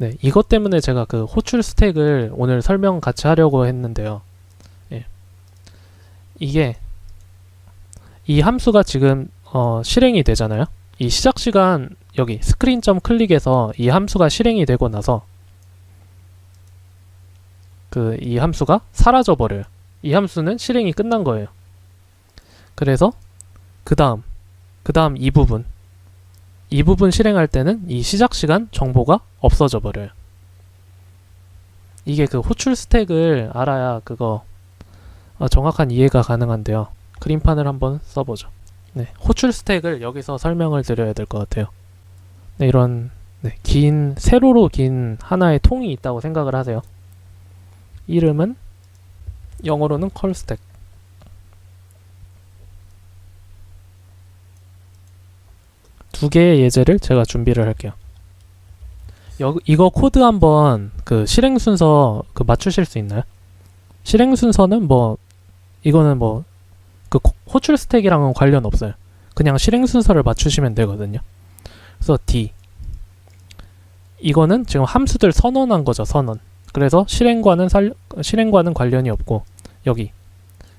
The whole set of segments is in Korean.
네, 이것 때문에 제가 그 호출 스택을 오늘 설명 같이 하려고 했는데요. 예. 이게 이 함수가 지금 어, 실행이 되잖아요. 이 시작 시간 여기 스크린 점 클릭해서 이 함수가 실행이 되고 나서 그 이 함수가 사라져 버려요. 이 함수는 실행이 끝난 거예요. 그래서 그 다음 그 다음 이 부분 이 부분 실행할 때는 이 시작 시간 정보가 없어져 버려요. 이게 그 호출 스택을 알아야 그거 어, 정확한 이해가 가능한데요. 그림판을 한번 써보죠. 네, 호출 스택을 여기서 설명을 드려야 될 것 같아요. 네, 이런 네, 긴 세로로 긴 하나의 통이 있다고 생각을 하세요. 이름은 영어로는 컬 스택. 두 개의 예제를 제가 준비를 할게요. 여, 이거 코드 한번 그 실행 순서 그 맞추실 수 있나요? 실행 순서는 뭐 이거는 뭐 그 호출 스택이랑은 관련 없어요. 그냥 실행 순서를 맞추시면 되거든요. 그래서 D 이거는 지금 함수들 선언한 거죠, 선언. 그래서 실행과는 살, 실행과는 관련이 없고 여기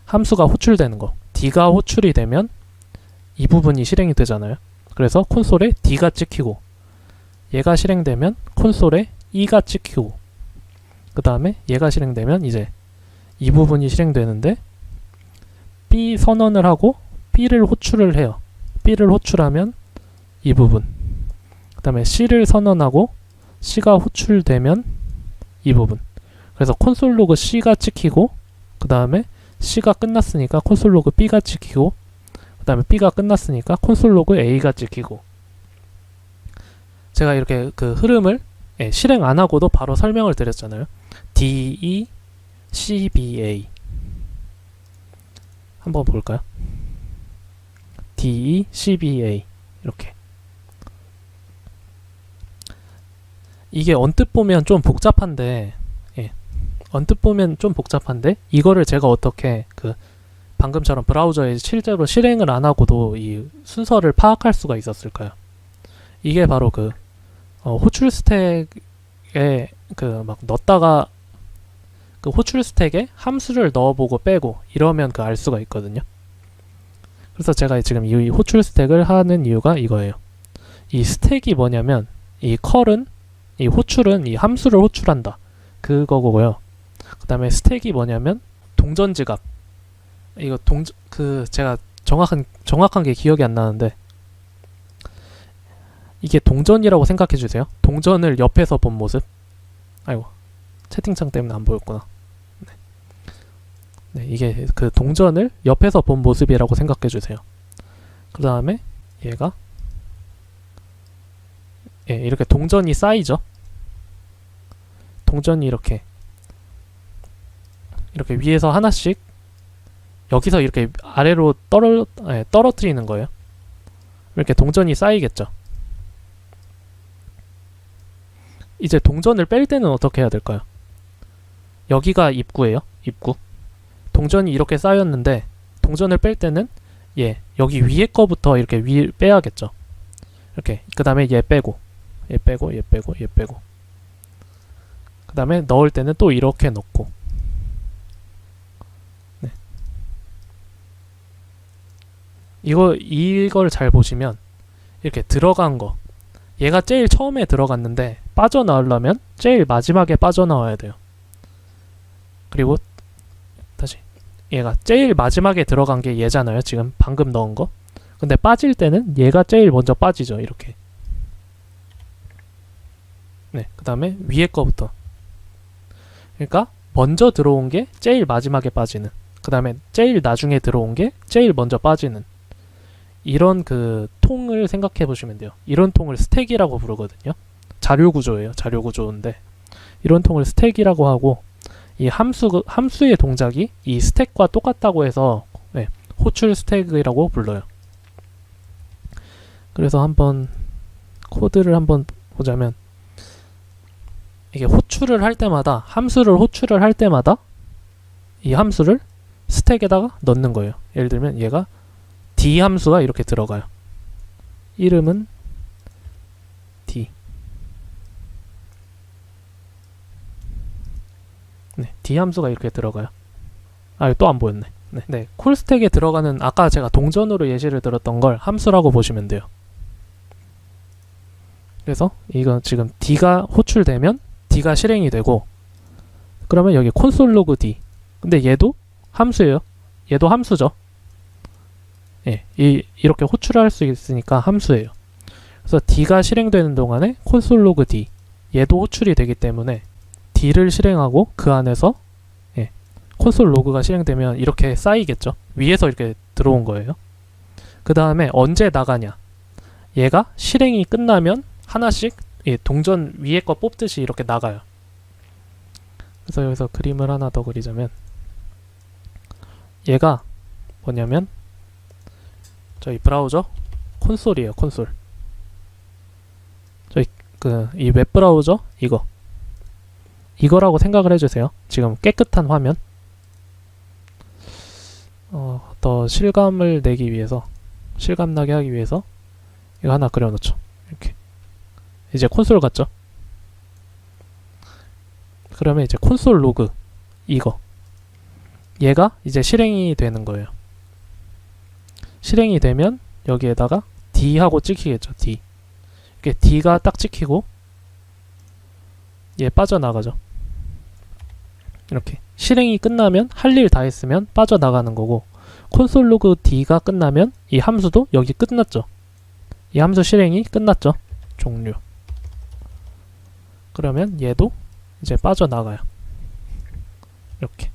함수가 호출되는 거 D가 호출이 되면 이 부분이 실행이 되잖아요. 그래서 콘솔에 D가 찍히고 얘가 실행되면 콘솔에 E가 찍히고 그 다음에 얘가 실행되면 이제 이 부분이 실행되는데 B 선언을 하고 B를 호출을 해요. B를 호출하면 이 부분 그 다음에 C를 선언하고 C가 호출되면 이 부분 그래서 콘솔 로그 C가 찍히고 그 다음에 C가 끝났으니까 콘솔 로그 B가 찍히고 그 다음에 B가 끝났으니까 콘솔 로그 A가 찍히고. 제가 이렇게 그 흐름을 예, 실행 안 하고도 바로 설명을 드렸잖아요. D, E, C, B, A. 한번 볼까요? D, E, C, B, A. 이렇게. 이게 언뜻 보면 좀 복잡한데 예, 언뜻 보면 좀 복잡한데 이거를 제가 어떻게 그 방금처럼 브라우저에 실제로 실행을 안 하고도 이 순서를 파악할 수가 있었을까요? 이게 바로 그 어, 호출 스택에 그 막 넣었다가 그 호출 스택에 함수를 넣어보고 빼고 이러면 그 알 수가 있거든요. 그래서 제가 지금 이 호출 스택을 하는 이유가 이거예요. 이 스택이 뭐냐면 이 컬은 이 호출은 이 함수를 호출한다 그거고요. 그 다음에 스택이 뭐냐면 동전 지갑 이거 동 그 제가 정확한 정확한 게 기억이 안 나는데 이게 동전이라고 생각해 주세요. 동전을 옆에서 본 모습. 아이고 채팅창 때문에 안 보였구나. 네. 네, 이게 그 동전을 옆에서 본 모습이라고 생각해 주세요. 그 다음에 얘가 예, 이렇게 동전이 쌓이죠. 동전이 이렇게 이렇게 위에서 하나씩 여기서 이렇게 아래로 떨어 예, 떨어뜨리는 거예요. 이렇게 동전이 쌓이겠죠. 이제 동전을 뺄 때는 어떻게 해야 될까요? 여기가 입구예요. 입구. 동전이 이렇게 쌓였는데 동전을 뺄 때는 예 여기 위에 거부터 이렇게 위 빼야겠죠. 이렇게 그 다음에 얘 빼고 얘 빼고 얘 빼고 얘 빼고 그 다음에 넣을 때는 또 이렇게 넣고 이거 이걸 잘 보시면 이렇게 들어간 거 얘가 제일 처음에 들어갔는데 빠져나오려면 제일 마지막에 빠져나와야 돼요. 그리고 다시 얘가 제일 마지막에 들어간 게 얘잖아요. 지금 방금 넣은 거. 근데 빠질 때는 얘가 제일 먼저 빠지죠. 이렇게. 네, 그 다음에 위에 거부터. 그러니까 먼저 들어온 게 제일 마지막에 빠지는. 그 다음에 제일 나중에 들어온 게 제일 먼저 빠지는. 이런 그 통을 생각해 보시면 돼요. 이런 통을 스택이라고 부르거든요. 자료 구조예요. 자료 구조인데 이런 통을 스택이라고 하고 이 함수 함수의 동작이 이 스택과 똑같다고 해서 네, 호출 스택이라고 불러요. 그래서 한번 코드를 한번 보자면 이게 호출을 할 때마다 함수를 호출을 할 때마다 이 함수를 스택에다가 넣는 거예요. 예를 들면 얘가 D 함수가 이렇게 들어가요. 이름은 D. 네, D 함수가 이렇게 들어가요. 아, 또 안 보였네. 네, 네, 콜스택에 들어가는 아까 제가 동전으로 예시를 들었던 걸 함수라고 보시면 돼요. 그래서 이거 지금 D가 호출되면 D가 실행이 되고 그러면 여기 콘솔 로그 D. 근데 얘도 함수예요. 얘도 함수죠. 예, 이, 이렇게 호출할 수 있으니까 함수예요. 그래서 D가 실행되는 동안에 콘솔 로그 D. 얘도 호출이 되기 때문에 D를 실행하고 그 안에서 예, 콘솔 로그가 실행되면 이렇게 쌓이겠죠. 위에서 이렇게 들어온 거예요. 그 다음에 언제 나가냐? 얘가 실행이 끝나면 하나씩 예, 동전 위에 거 뽑듯이 이렇게 나가요. 그래서 여기서 그림을 하나 더 그리자면 얘가 뭐냐면 저희 브라우저? 콘솔이에요 콘솔. 저희 그 이 웹브라우저? 이거. 이거라고 생각을 해주세요. 지금 깨끗한 화면. 어, 더 실감을 내기 위해서 실감 나게 하기 위해서 이거 하나 그려놓죠. 이렇게. 이제 콘솔 같죠? 그러면 이제 콘솔 로그 이거. 얘가 이제 실행이 되는 거예요. 실행이 되면 여기에다가 D 하고 찍히겠죠. D. 이렇게 D가 딱 찍히고 얘 빠져나가죠. 이렇게 실행이 끝나면 할 일 다 했으면 빠져나가는 거고 콘솔 로그 D가 끝나면 이 함수도 여기 끝났죠. 이 함수 실행이 끝났죠. 종료. 그러면 얘도 이제 빠져나가요. 이렇게.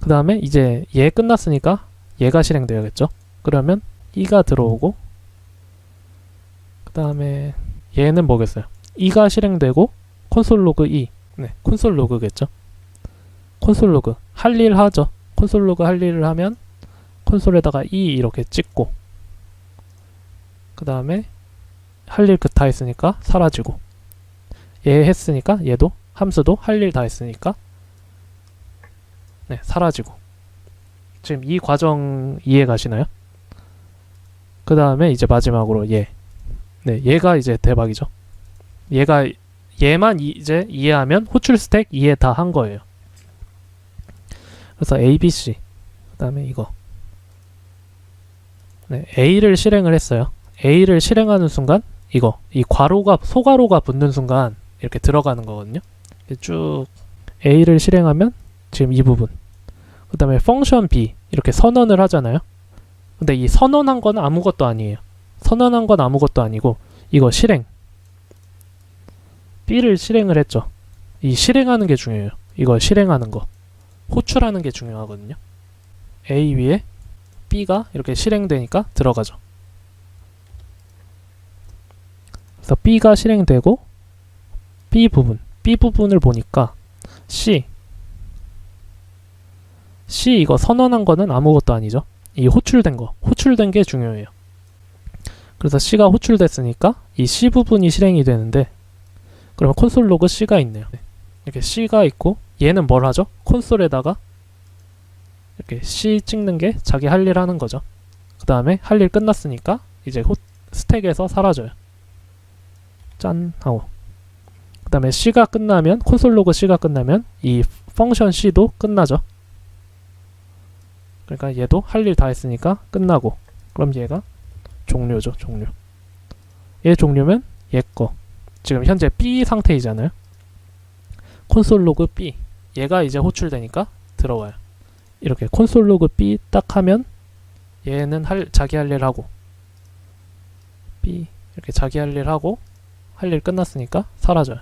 그 다음에 이제 얘 끝났으니까 얘가 실행되어야겠죠. 그러면 e가 들어오고 그 다음에 얘는 뭐겠어요? e가 실행되고 콘솔 로그 e 네, 콘솔 로그겠죠. 콘솔 로그 할 일 하죠. 콘솔 로그 할 일을 하면 콘솔에다가 e 이렇게 찍고 그 다음에 할 일 그 다 했으니까 사라지고 얘 했으니까 얘도 함수도 할 일 다 했으니까 네, 사라지고. 지금 이 과정 이해 가시나요? 그 다음에 이제 마지막으로 얘. 네, 얘가 이제 대박이죠. 얘가 얘만 이- 이제 이해하면 호출 스택 이해 다 한 거예요. 그래서 A, B, C. 그 다음에 이거. 네, A를 실행을 했어요. A를 실행하는 순간 이거 이 괄호가 소괄호가 붙는 순간 이렇게 들어가는 거거든요. 쭉 A를 실행하면 지금 이 부분. 그 다음에 펑션 B 이렇게 선언을 하잖아요. 근데 이 선언한 건 아무것도 아니에요. 선언한 건 아무것도 아니고 이거 실행. B를 실행을 했죠. 이 실행하는 게 중요해요. 이거 실행하는 거. 호출하는 게 중요하거든요. A 위에 B가 이렇게 실행되니까 들어가죠. 그래서 B가 실행되고 B 부분, B 부분을 보니까 C C 이거 선언한 거는 아무것도 아니죠. 이 호출된 거, 호출된 게 중요해요. 그래서 C가 호출됐으니까 이 C 부분이 실행이 되는데 그러면 콘솔 로그 C가 있네요. 이렇게 C가 있고 얘는 뭘 하죠? 콘솔에다가 이렇게 C 찍는 게 자기 할 일 하는 거죠. 그 다음에 할 일 끝났으니까 이제 호, 스택에서 사라져요. 짠 하고 그 다음에 C가 끝나면 콘솔 로그 C가 끝나면 이 펑션 C도 끝나죠. 그러니까 얘도 할 일 다 했으니까 끝나고. 그럼 얘가 종료죠 종료. 얘 종료면 얘 거. 지금 현재 B 상태이잖아요. 콘솔 로그 B. 얘가 이제 호출되니까 들어와요. 이렇게 콘솔 로그 B 딱 하면 얘는 할 자기 할 일 하고. B 이렇게 자기 할 일 하고 할 일 끝났으니까 사라져요.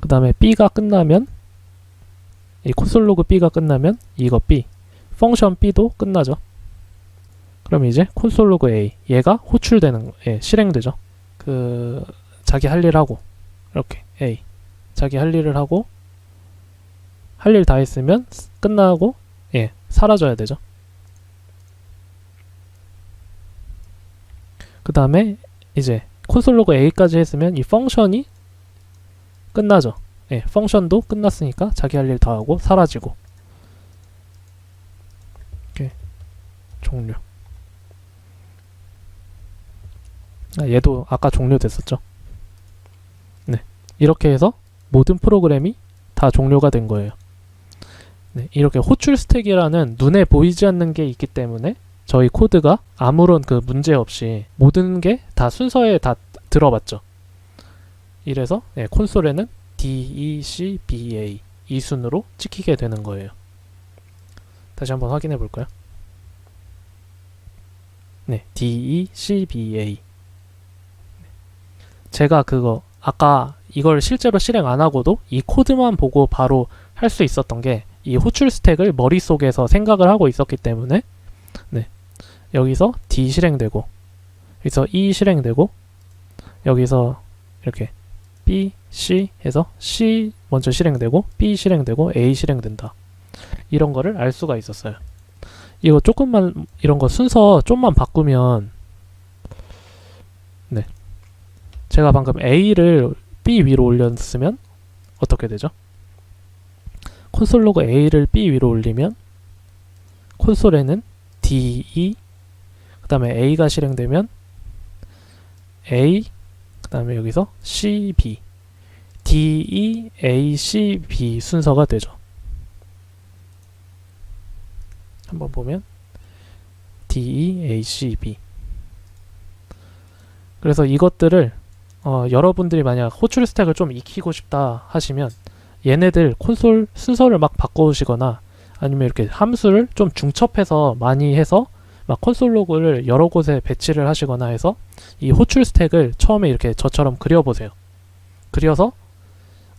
그 다음에 B가 끝나면 이 콘솔 로그 B가 끝나면 이거 B 펑션 B도 끝나죠. 그럼 이제 콘솔 로그 A 얘가 호출되는 예, 실행되죠. 그 자기 할 일 하고 이렇게 A 자기 할 일을 하고 할 일 다 했으면 스- 끝나고 예 사라져야 되죠. 그 다음에 이제 콘솔 로그 A까지 했으면 이 펑션이 끝나죠. 예, 펑션도 끝났으니까 자기 할 일 다 하고 사라지고 종료. 아, 얘도 아까 종료됐었죠. 네. 이렇게 해서 모든 프로그램이 다 종료가 된 거예요. 네, 이렇게 호출 스택이라는 눈에 보이지 않는 게 있기 때문에 저희 코드가 아무런 그 문제 없이 모든 게 다 순서에 다 들어봤죠. 이래서 네, 콘솔에는 D, E, C, B, A 이 순으로 찍히게 되는 거예요. 다시 한번 확인해 볼까요? 네, D, E, C, B, A. 제가 그거 아까 이걸 실제로 실행 안 하고도 이 코드만 보고 바로 할 수 있었던 게 이 호출 스택을 머릿속에서 생각을 하고 있었기 때문에 네. 여기서 D 실행되고 여기서 E 실행되고 여기서 이렇게 B, C 해서 C 먼저 실행되고 B 실행되고 A 실행된다. 이런 거를 알 수가 있었어요. 이거 조금만 이런 거 순서 좀만 바꾸면 네. 제가 방금 A를 B 위로 올렸으면 어떻게 되죠? 콘솔 로그 A를 B 위로 올리면 콘솔에는 D, E 그 다음에 A가 실행되면 A 그 다음에 여기서 C, B D, E, A, C, B 순서가 되죠. 한번 보면 D, E, A, C, B 그래서 이것들을 어, 여러분들이 만약 호출 스택을 좀 익히고 싶다 하시면 얘네들 콘솔 순서를 막 바꿔오시거나 아니면 이렇게 함수를 좀 중첩해서 많이 해서 막 콘솔 로그를 여러 곳에 배치를 하시거나 해서 이 호출 스택을 처음에 이렇게 저처럼 그려보세요. 그려서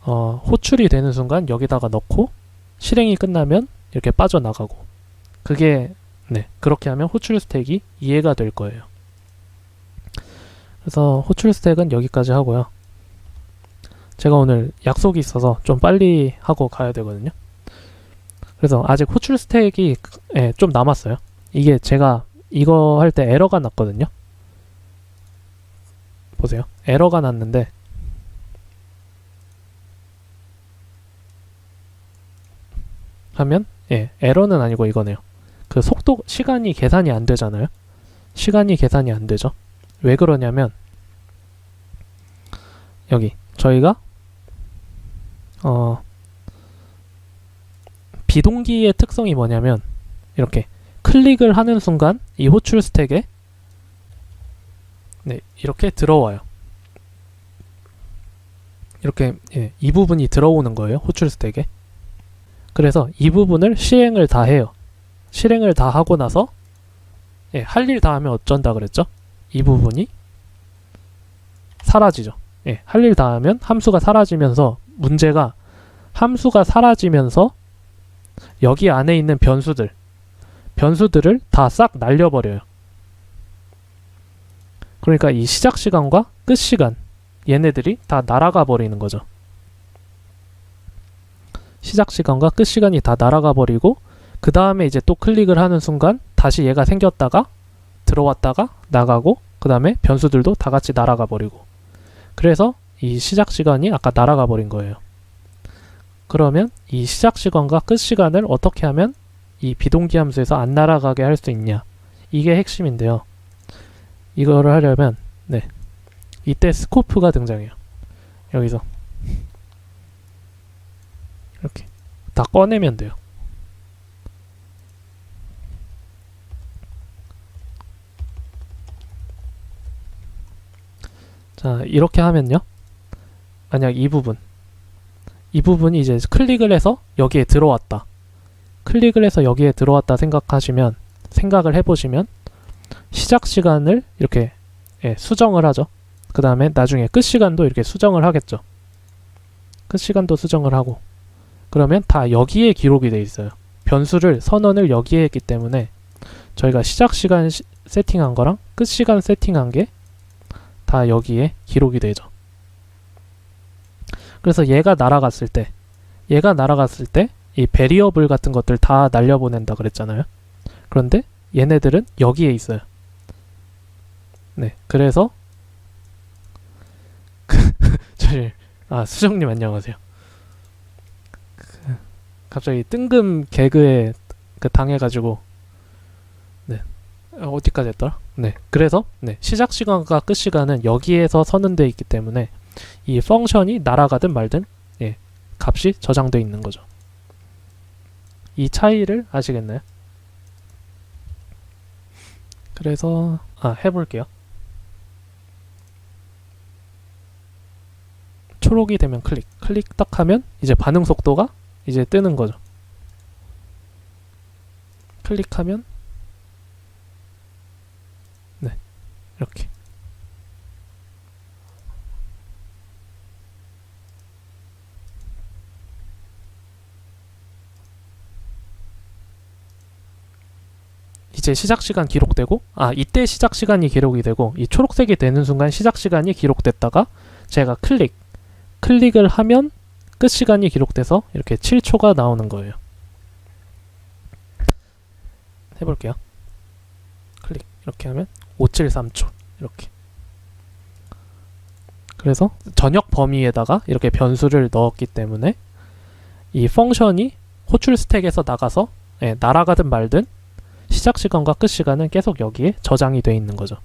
어, 호출이 되는 순간 여기다가 넣고 실행이 끝나면 이렇게 빠져나가고 그게 네 그렇게 하면 호출 스택이 이해가 될 거예요. 그래서 호출 스택은 여기까지 하고요. 제가 오늘 약속이 있어서 좀 빨리 하고 가야 되거든요. 그래서 아직 호출 스택이 예, 좀 남았어요. 이게 제가 이거 할 때 에러가 났거든요. 보세요. 에러가 났는데 하면 예, 에러는 아니고 이거네요. 그 속도 시간이 계산이 안 되잖아요. 시간이 계산이 안 되죠. 왜 그러냐면 여기 저희가 어 비동기의 특성이 뭐냐면 이렇게 클릭을 하는 순간 이 호출 스택에 네, 이렇게 들어와요. 이렇게 예, 이 부분이 들어오는 거예요. 호출 스택에. 그래서 이 부분을 실행을 다 해요. 실행을 다 하고 나서 예, 할 일 다 하면 어쩐다 그랬죠? 이 부분이 사라지죠. 예, 할 일 다 하면 함수가 사라지면서 문제가 함수가 사라지면서 여기 안에 있는 변수들 변수들을 다 싹 날려버려요. 그러니까 이 시작 시간과 끝 시간 얘네들이 다 날아가 버리는 거죠. 시작 시간과 끝 시간이 다 날아가 버리고 그 다음에 이제 또 클릭을 하는 순간 다시 얘가 생겼다가 들어왔다가 나가고 그 다음에 변수들도 다 같이 날아가 버리고 그래서 이 시작 시간이 아까 날아가 버린 거예요. 그러면 이 시작 시간과 끝 시간을 어떻게 하면 이 비동기 함수에서 안 날아가게 할 수 있냐 이게 핵심인데요. 이거를 하려면 네 이때 스코프가 등장해요. 여기서 이렇게 다 꺼내면 돼요. 자 이렇게 하면요. 만약 이 부분 이 부분이 이제 클릭을 해서 여기에 들어왔다. 클릭을 해서 여기에 들어왔다 생각하시면 생각을 해보시면 시작 시간을 이렇게 예, 수정을 하죠. 그 다음에 나중에 끝 시간도 이렇게 수정을 하겠죠. 끝 시간도 수정을 하고 그러면 다 여기에 기록이 돼 있어요. 변수를 선언을 여기에 했기 때문에 저희가 시작 시간 시- 세팅한 거랑 끝 시간 세팅한 게 다 여기에 기록이 되죠. 그래서 얘가 날아갔을 때 얘가 날아갔을 때 이 베리어블 같은 것들 다 날려보낸다 그랬잖아요. 그런데 얘네들은 여기에 있어요. 네, 그래서 저희 아 수정님 안녕하세요. 그, 갑자기 뜬금 개그에 그 당해가지고 네 어, 어디까지 했더라? 네, 그래서 네 시작 시간과 끝 시간은 여기에서 선언되어 있기 때문에 이 펑션이 날아가든 말든 예, 값이 저장돼 있는 거죠. 이 차이를 아시겠나요? 그래서 아 해볼게요. 초록이 되면 클릭, 클릭 딱 하면 이제 반응 속도가 이제 뜨는 거죠. 클릭하면 네 이렇게 이제 시작 시간 기록되고 아 이때 시작 시간이 기록이 되고 이 초록색이 되는 순간 시작 시간이 기록됐다가 제가 클릭 클릭을 하면 끝 시간이 기록돼서 이렇게 7초가 나오는 거예요. 해볼게요. 클릭 이렇게 하면 573초 이렇게. 그래서 전역 범위에다가 이렇게 변수를 넣었기 때문에 이 펑션이 호출 스택에서 나가서 예, 날아가든 말든 시작 시간과 끝 시간은 계속 여기에 저장이 돼 있는 거죠.